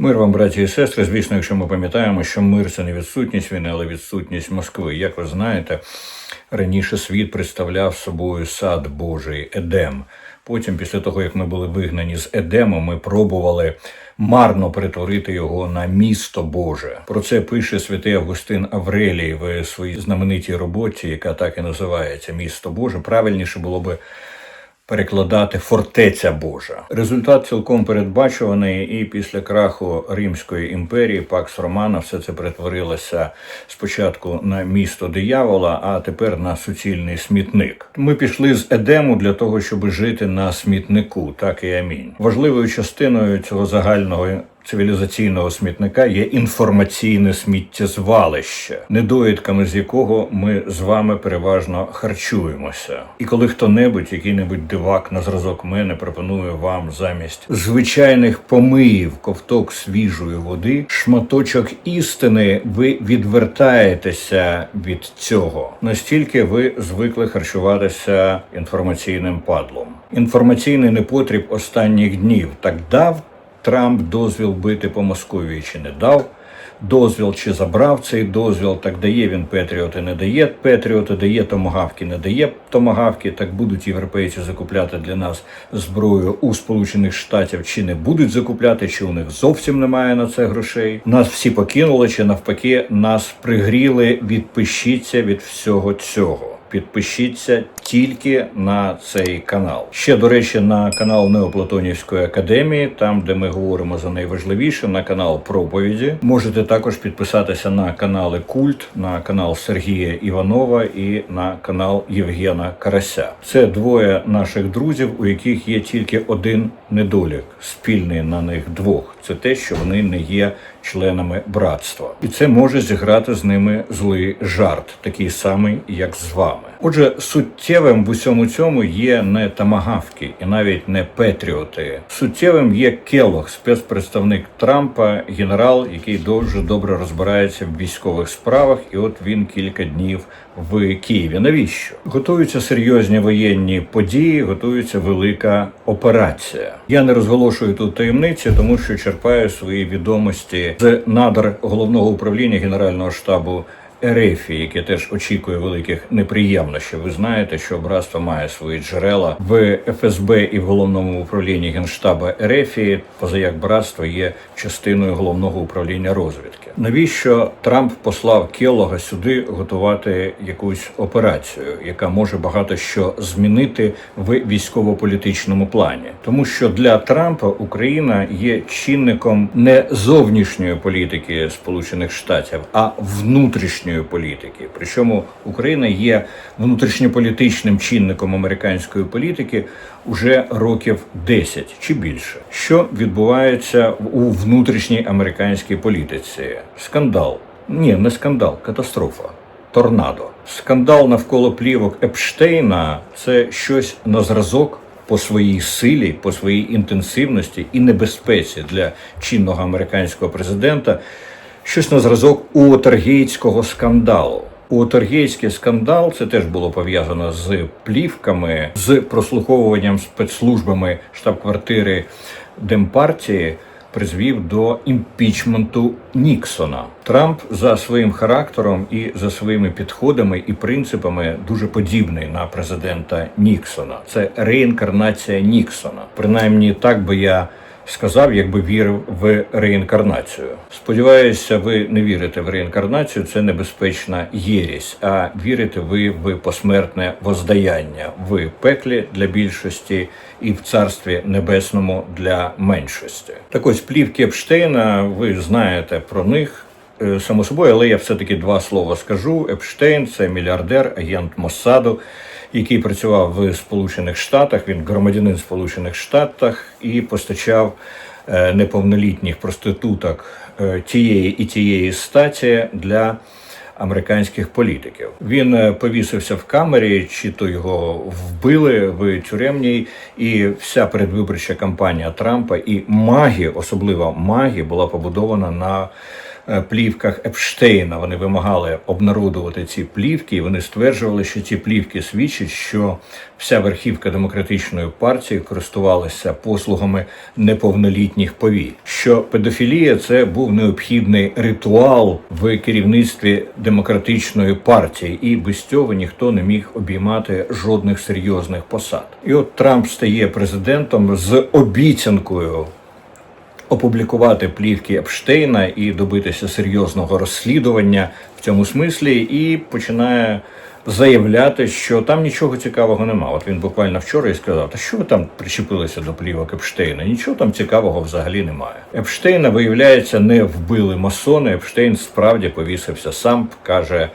Мир вам, браті і сестри. Звісно, якщо ми пам'ятаємо, що мир це не відсутність війни, але відсутність Москви. Як ви знаєте, раніше світ представляв собою сад Божий Едем. Потім, після того, як ми були вигнані з Едему, ми пробували марно перетворити його на місто Боже. Про це пише святий Августин Аврелій в своїй знаменитій роботі, яка так і називається Місто Боже. Правильніше було би перекладати фортеця Божа. Результат цілком передбачуваний, і після краху Римської імперії Пакс Романа все це перетворилося спочатку на місто диявола, а тепер на суцільний смітник. Ми пішли з Едему для того, щоб жити на смітнику, так і амінь. Важливою частиною цього загального цивілізаційного смітника є інформаційне сміттєзвалище, недоїдками з якого ми з вами переважно харчуємося. І коли хто-небудь, який-небудь дивак на зразок мене пропонує вам замість звичайних помиїв ковток свіжої води, шматочок істини, ви відвертаєтеся від цього. Настільки ви звикли харчуватися інформаційним падлом. Інформаційний непотріб останніх днів так дав Трамп дозвіл бити по Московії чи не дав. Дозвіл чи забрав цей дозвіл, так дає він Петріоти, не дає Петріоти, дає томагавки, не дає томагавки. Так будуть європейці закупляти для нас зброю у Сполучених Штатів, чи не будуть закупляти, чи у них зовсім немає на це грошей. Нас всі покинули, чи навпаки, нас пригріли. Відпишіться від всього цього. Підпишіться тільки на цей канал. Ще до речі, на канал Неоплатонівської академії, там де ми говоримо за найважливіше, на канал проповіді. Можете також підписатися на канали Культ, на канал Сергія Іванова і на канал Євгена Карася. Це двоє наших друзів, у яких є тільки один недолік, спільний на них двох. Це те, що вони не є членами братства, і це може зіграти з ними злий жарт, такий самий, як з вами. Отже, суттєвим в усьому цьому є не тамагавки і навіть не Петріоти. Суттєвим є Келлог, спецпредставник Трампа, генерал, який дуже добре розбирається в військових справах, і от він кілька днів в Києві. Навіщо готуються серйозні воєнні події? Готується велика операція. Я не розголошую тут таємниці, тому що черпаю свої відомості з надр головного управління Генерального штабу. Ерефі, яке теж очікує великих неприємностей. Ви знаєте, що братство має свої джерела в ФСБ і в головному управлінні генштаба Ерефії, позаяк братство є частиною головного управління розвідки. Навіщо Трамп послав Келлога сюди готувати якусь операцію, яка може багато що змінити в військово-політичному плані? Тому що для Трампа Україна є чинником не зовнішньої політики Сполучених Штатів, а внутрішньої політики. Причому Україна є внутрішньополітичним чинником американської політики уже років 10 чи більше. Що відбувається у внутрішній американській політиці? Скандал. Ні, не скандал, катастрофа. Торнадо. Скандал навколо плівок Епштейна це щось на зразок по своїй силі, по своїй інтенсивності і небезпеці для чинного американського президента. Щось на зразок уотергейтського скандалу. Уотергейтський скандал це теж було пов'язано з плівками, з прослуховуванням спецслужбами штаб-квартири Демпартії призвів до імпічменту Ніксона. Трамп за своїм характером і за своїми підходами і принципами дуже подібний на президента Ніксона. Це реінкарнація Ніксона. Принаймні, так би я сказав, якби вірив в реінкарнацію. Сподіваюся, ви не вірите в реінкарнацію. Це небезпечна єрість. А вірите ви в посмертне воздаяння в пеклі для більшості і в царстві небесному для меншості. Так ось плівки Епштейна, ви знаєте про них. Е, Само собою, але я все-таки два слова скажу. Епштейн це мільярдер, агент Моссаду, який працював в Сполучених Штатах. Він громадянин Сполучених Штатах і постачав е, неповнолітніх проституток е, тієї і тієї статі для американських політиків. Він е, повісився в камері, чи то його вбили в тюремній, і вся передвиборча кампанія Трампа і магі, особливо магі, була побудована на плівках Епштейна. Вони вимагали обнародувати ці плівки, і вони стверджували, що ці плівки свідчать, що вся верхівка демократичної партії користувалася послугами неповнолітніх повій. Що педофілія це був необхідний ритуал в керівництві демократичної партії, і без цього ніхто не міг обіймати жодних серйозних посад. І от Трамп стає президентом з обіцянкою опублікувати плівки Епштейна і добитися серйозного розслідування в цьому смислі, і починає заявляти, що там нічого цікавого нема. От він буквально вчора і сказав: Та що ви там причепилися до плівок Епштейна? Нічого там цікавого взагалі немає. Епштейна, виявляється, не вбили масони. Епштейн справді повісився сам, каже.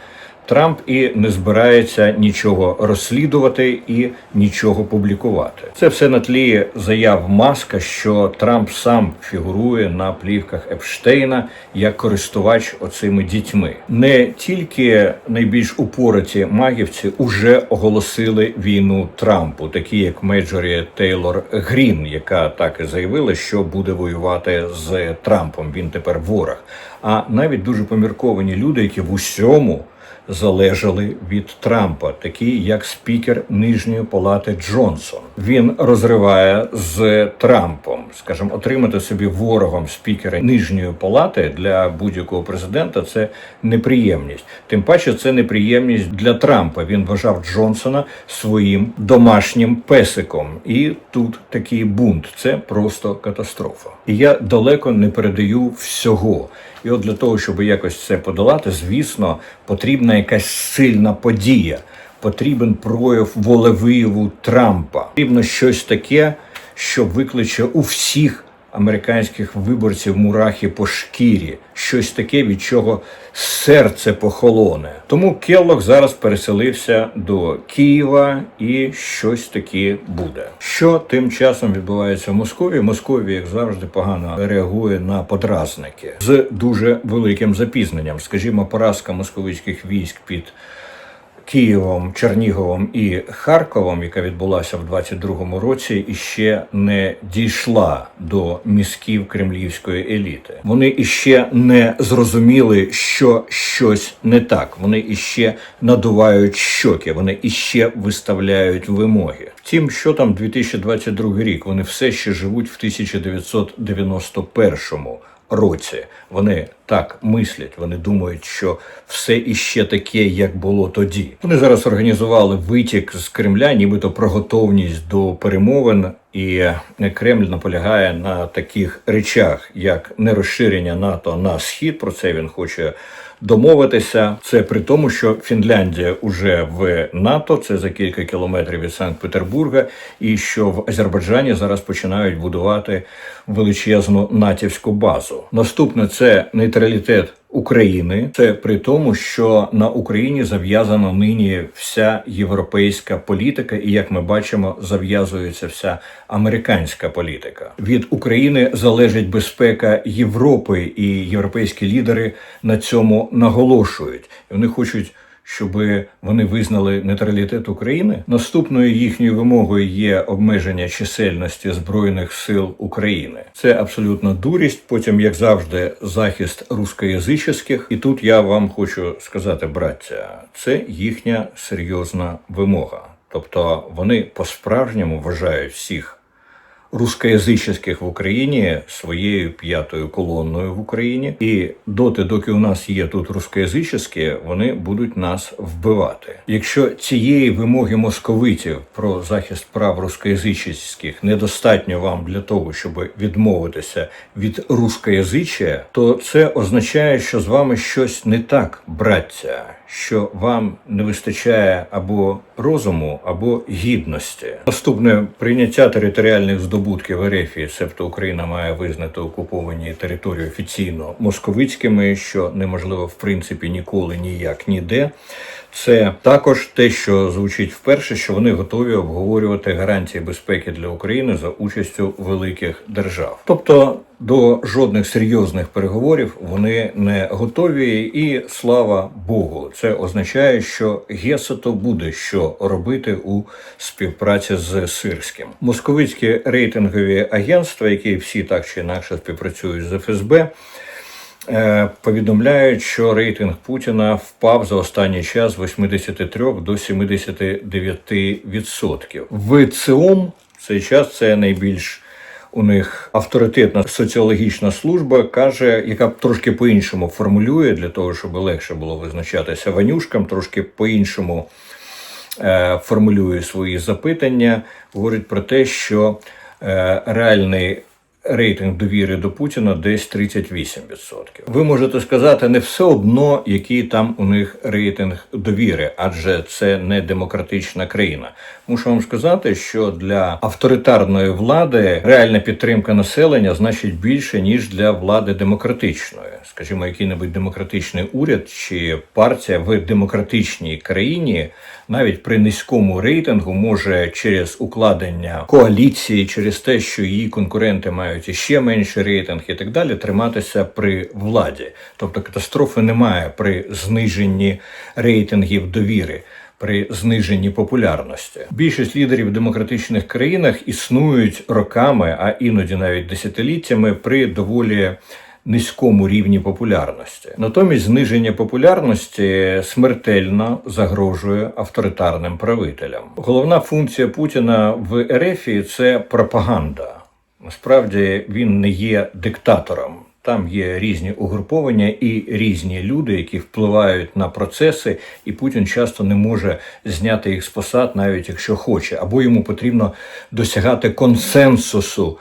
Трамп і не збирається нічого розслідувати і нічого публікувати. Це все на тлі заяв Маска, що Трамп сам фігурує на плівках Епштейна як користувач оцими дітьми. Не тільки найбільш упораті магівці уже оголосили війну Трампу, такі як Мейджорі Тейлор Грін, яка так і заявила, що буде воювати з Трампом. Він тепер ворог. А навіть дуже помірковані люди, які в усьому залежали від Трампа, такі як спікер нижньої палати Джонсон. Він розриває з Трампом, скажімо, отримати собі ворогом спікера нижньої палати для будь-якого президента це неприємність. Тим паче, це неприємність для Трампа. Він вважав Джонсона своїм домашнім песиком, і тут такий бунт. Це просто катастрофа. І я далеко не передаю всього. І от для того, щоб якось це подолати, звісно, потрібна якась сильна подія. Потрібен прояв волевияву Трампа. Потрібно щось таке, що викличе у всіх американських виборців мурахи по шкірі, щось таке, від чого серце похолоне. Тому Келлог зараз переселився до Києва і щось таке буде. Що тим часом відбувається в Московії? Московія, як завжди, погано реагує на подразники з дуже великим запізненням. Скажімо, поразка московицьких військ під. Києвом, Черніговом і Харковом, яка відбулася в 22-му році, іще не дійшла до мізків кремлівської еліти. Вони іще не зрозуміли, що щось не так. Вони іще надувають щоки, вони іще виставляють вимоги. Втім, що там 2022 рік, вони все ще живуть в 1991-му році. Вони так мислять, вони думають, що все іще таке, як було тоді. Вони зараз організували витік з Кремля, нібито про готовність до перемовин. І Кремль наполягає на таких речах, як нерозширення НАТО на схід. Про це він хоче домовитися. Це при тому, що Фінляндія уже в НАТО, це за кілька кілометрів від Санкт-Петербурга, і що в Азербайджані зараз починають будувати величезну натівську базу. Наступне це нейтралітет. України це при тому, що на Україні зав'язана нині вся європейська політика, і як ми бачимо, зав'язується вся американська політика. Від України залежить безпека Європи, і європейські лідери на цьому наголошують. І Вони хочуть. Щоб вони визнали нейтралітет України, наступною їхньою вимогою є обмеження чисельності збройних сил України. Це абсолютно дурість. Потім, як завжди, захист рускоязичних. І тут я вам хочу сказати, браття, це їхня серйозна вимога. Тобто вони по-справжньому вважають всіх рускоязичних в Україні своєю п'ятою колонною в Україні, і доти, доки у нас є тут рускоязичні, вони будуть нас вбивати. Якщо цієї вимоги московитів про захист прав рускоязичних недостатньо вам для того, щоб відмовитися від рускоязичя, то це означає, що з вами щось не так, браття. Що вам не вистачає або розуму, або гідності. Наступне прийняття територіальних здобутків РФ, себто Україна має визнати окуповані території офіційно московицькими, що неможливо в принципі ніколи ніяк ніде. Це також те, що звучить вперше, що вони готові обговорювати гарантії безпеки для України за участю великих держав. Тобто до жодних серйозних переговорів вони не готові, і слава Богу, це означає, що Гесето буде що робити у співпраці з Сирським. Московицькі рейтингові агентства, які всі так чи інакше співпрацюють з ФСБ. е, повідомляють, що рейтинг Путіна впав за останній час з 83 до 79%. В ЦИОМ цей час це найбільш у них авторитетна соціологічна служба каже, яка трошки по-іншому формулює для того, щоб легше було визначатися ванюшкам, трошки по-іншому е, формулює свої запитання, говорить про те, що е, реальний рейтинг довіри до Путіна десь 38%. Ви можете сказати, не все одно, який там у них рейтинг довіри, адже це не демократична країна. Мушу вам сказати, що для авторитарної влади реальна підтримка населення значить більше ніж для влади демократичної. Скажімо, який-небудь демократичний уряд чи партія в демократичній країні навіть при низькому рейтингу може через укладення коаліції, через те, що її конкуренти мають іще менший рейтинг і так далі, триматися при владі. Тобто катастрофи немає при зниженні рейтингів довіри. При зниженні популярності більшість лідерів в демократичних країнах існують роками, а іноді навіть десятиліттями при доволі низькому рівні популярності. Натомість зниження популярності смертельно загрожує авторитарним правителям. Головна функція Путіна в Ерефії це пропаганда. Насправді він не є диктатором. Там є різні угруповання і різні люди, які впливають на процеси, і Путін часто не може зняти їх з посад, навіть якщо хоче, або йому потрібно досягати консенсусу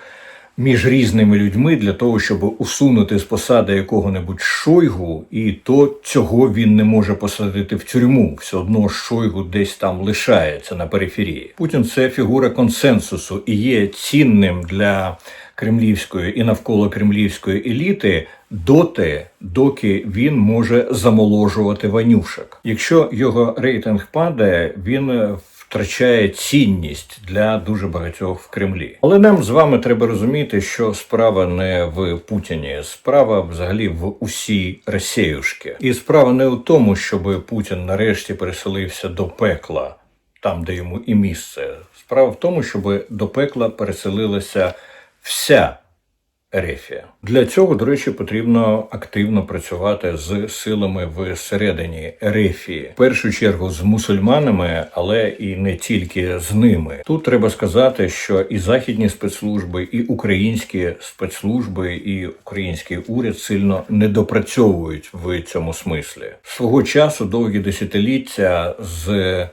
між різними людьми для того, щоб усунути з посади якого-небудь Шойгу, і то цього він не може посадити в тюрму. Все одно Шойгу десь там лишається на периферії. Путін це фігура консенсусу і є цінним для кремлівської і навколо кремлівської еліти доти, доки він може замоложувати ванюшок. Якщо його рейтинг падає, він втрачає цінність для дуже багатьох в Кремлі. Але нам з вами треба розуміти, що справа не в Путіні, справа взагалі в усій Росіюшки. І справа не у тому, щоб Путін нарешті переселився до пекла, там де йому і місце. Справа в тому, щоб до пекла переселилася вся Ерефія. Для цього, до речі, потрібно активно працювати з силами всередині Ерефії. В першу чергу з мусульманами, але і не тільки з ними. Тут треба сказати, що і західні спецслужби, і українські спецслужби, і український уряд сильно недопрацьовують в цьому смислі. Свого часу довгі десятиліття з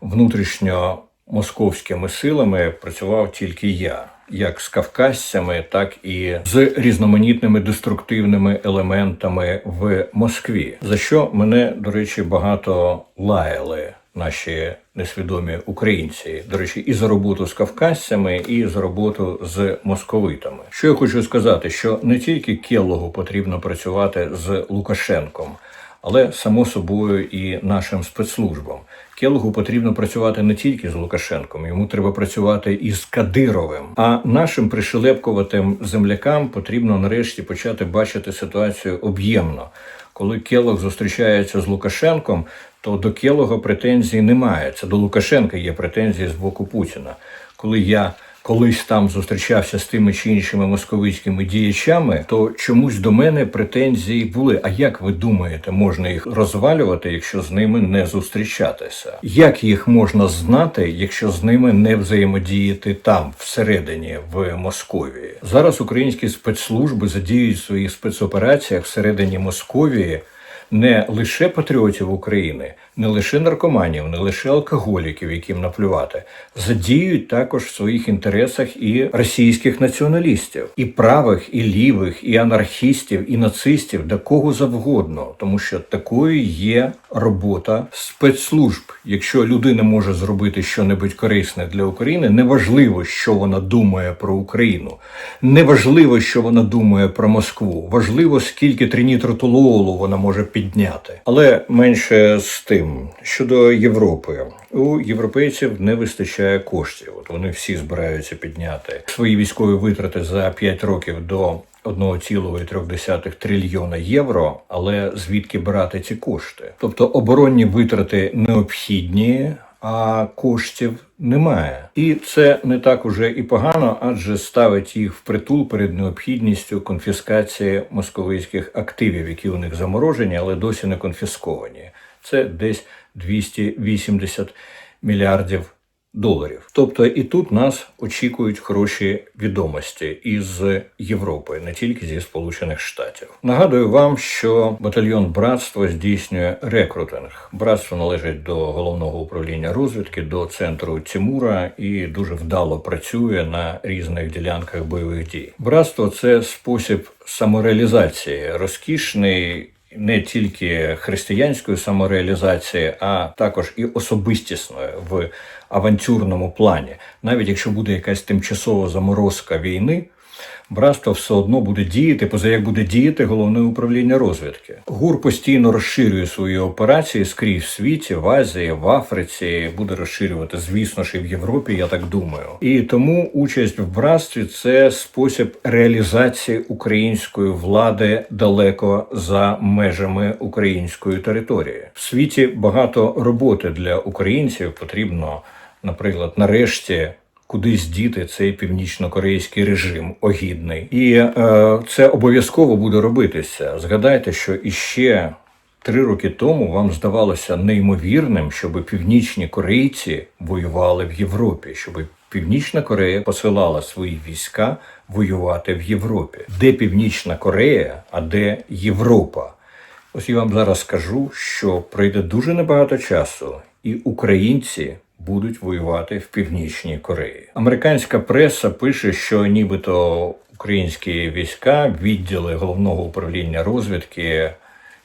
внутрішньо московськими силами працював тільки я. Як з кавказцями, так і з різноманітними деструктивними елементами в Москві, за що мене, до речі, багато лаяли наші несвідомі українці. До речі, і за роботу з кавказцями, і за роботу з московитами. Що я хочу сказати, що не тільки Келлогу потрібно працювати з Лукашенком, але само собою і нашим спецслужбам. Келогу потрібно працювати не тільки з Лукашенком, йому треба працювати і з Кадировим. А нашим пришелепкуватим землякам потрібно нарешті почати бачити ситуацію об'ємно. Коли Келог зустрічається з Лукашенком, то до Келога претензій немає. Це до Лукашенка є претензії з боку Путіна. Коли я колись там зустрічався з тими чи іншими московицькими діячами, то чомусь до мене претензії були. А як ви думаєте, можна їх розвалювати, якщо з ними не зустрічатися? Як їх можна знати, якщо з ними не взаємодіяти там, всередині, в Московії? Зараз українські спецслужби задіють в своїх спецопераціях всередині Московії не лише патріотів України, не лише наркоманів, не лише алкоголіків, яким наплювати, задіють також в своїх інтересах і російських націоналістів, і правих, і лівих, і анархістів, і нацистів, до кого завгодно, тому що такою є робота спецслужб. Якщо людина може зробити щонебудь корисне для України, неважливо, що вона думає про Україну, неважливо, що вона думає про Москву, важливо, скільки тринітротолуолу вона може підняти, але менше з тим щодо Європи. У європейців не вистачає коштів. От вони всі збираються підняти свої військові витрати за 5 років до 1,3 трильйона євро. Але звідки брати ці кошти? Тобто оборонні витрати необхідні, а коштів немає. І це не так уже і погано, адже ставить їх в притул перед необхідністю конфіскації московицьких активів, які у них заморожені, але досі не конфісковані. Це десь 280 мільярдів доларів. Тобто і тут нас очікують хороші відомості із Європи, не тільки зі Сполучених Штатів. Нагадую вам, що батальйон братство здійснює рекрутинг. Братство належить до головного управління розвідки, до центру Тимура і дуже вдало працює на різних ділянках бойових дій. Братство це спосіб самореалізації, розкішний не тільки християнської самореалізації, а також і особистісної в авантюрному плані. Навіть якщо буде якась тимчасова заморозка війни, братство все одно буде діяти, поза як буде діяти головне управління розвідки. ГУР постійно розширює свої операції скрізь в світі, в Азії, в Африці, буде розширювати, звісно ж, і в Європі, я так думаю. І тому участь в братстві це спосіб реалізації української влади далеко за межами української території. В світі багато роботи для українців потрібно, наприклад, нарешті кудись діти цей північно-корейський режим огідний, і е, це обов'язково буде робитися. Згадайте, що іще три роки тому вам здавалося неймовірним, щоб північні корейці воювали в Європі, щоб Північна Корея посилала свої війська воювати в Європі. Де Північна Корея, а де Європа? Ось я вам зараз скажу, що пройде дуже небагато часу, і українці будуть воювати в Північній Кореї. Американська преса пише, що нібито українські війська, відділи головного управління розвідки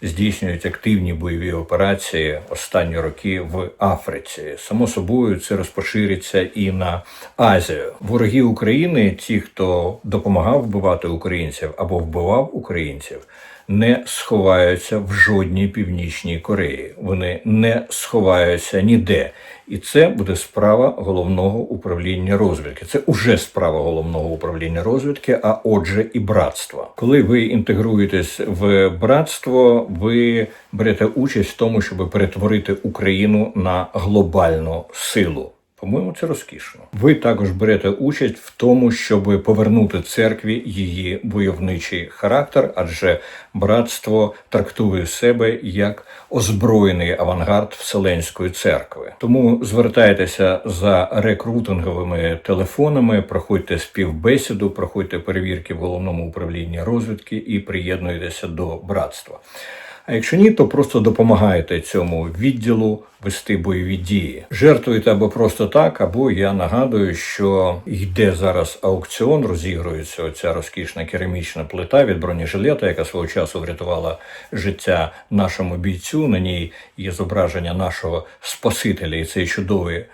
здійснюють активні бойові операції останні роки в Африці. Само собою, це розпошириться і на Азію. Вороги України, ті, хто допомагав вбивати українців або вбивав українців. Не сховаються в жодній північній Кореї. Вони не сховаються ніде, і це буде справа головного управління розвідки. Це уже справа головного управління розвідки, а отже, і братства. Коли ви інтегруєтесь в братство, ви берете участь в тому, щоб перетворити Україну на глобальну силу. По-моєму, це розкішно. Ви також берете участь в тому, щоб повернути церкві її войовничий характер, адже братство трактує себе як озброєний авангард Вселенської церкви. Тому звертайтеся за рекрутинговими телефонами, проходьте співбесіду, проходьте перевірки в головному управлінні розвідки і приєднуйтеся до братства. А якщо ні, то просто допомагаєте цьому відділу вести бойові дії. Жертвуєте або просто так, або я нагадую, що йде зараз аукціон, розігрується оця розкішна керамічна плита від бронежилета, яка свого часу врятувала життя нашому бійцю. На ній є зображення нашого спасителя, і цей чудовий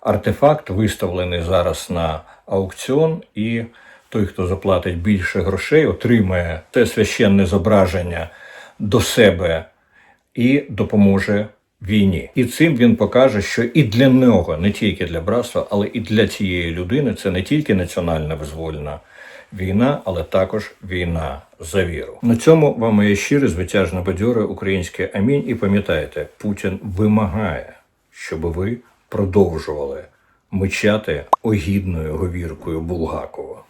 артефакт виставлений зараз на аукціон і. Той, хто заплатить більше грошей, отримає це священне зображення до себе і допоможе війні. І цим він покаже, що і для нього, не тільки для братства, але і для цієї людини це не тільки національна визвольна війна, але також війна за віру. На цьому вам моє щире, звитяжне бадьоре українське амінь. І пам'ятайте, Путін вимагає, щоб ви продовжували мичати огідною говіркою Булгакова.